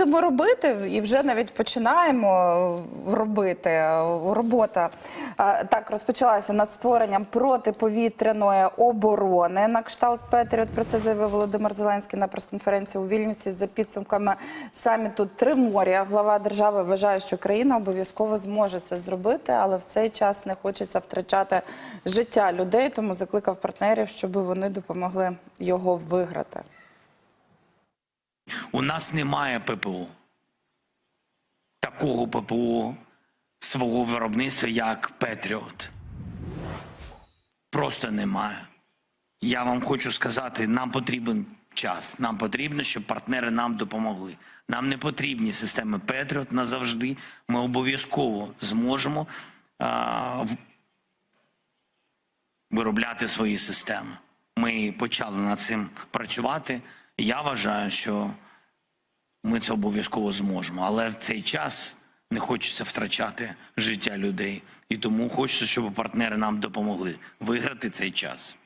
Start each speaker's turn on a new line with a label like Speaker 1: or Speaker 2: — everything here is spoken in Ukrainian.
Speaker 1: Будемо робити і вже навіть починаємо робити робота. е, Так розпочалася над створенням протиповітряної оборони на кшталт Петріот. Про це заявив Володимир Зеленський на прес-конференції у Вільнюсі за підсумками саміту Тримор'я. Глава держави вважає, що країна обов'язково зможе це зробити, але в цей час не хочеться втрачати життя людей. Тому закликав партнерів, щоб вони допомогли його виграти.
Speaker 2: У нас немає ППО. Такого ППО свого виробництва, як Петріот. Просто немає. Я вам хочу сказати, нам потрібен час. Нам потрібно, щоб партнери нам допомогли. Нам не потрібні системи Петріот назавжди. Ми обов'язково зможемо а, виробляти свої системи. Ми почали над цим працювати. Я вважаю, що ми це обов'язково зможемо. Але в цей час не хочеться втрачати життя людей. І тому хочеться, щоб партнери нам допомогли виграти цей час.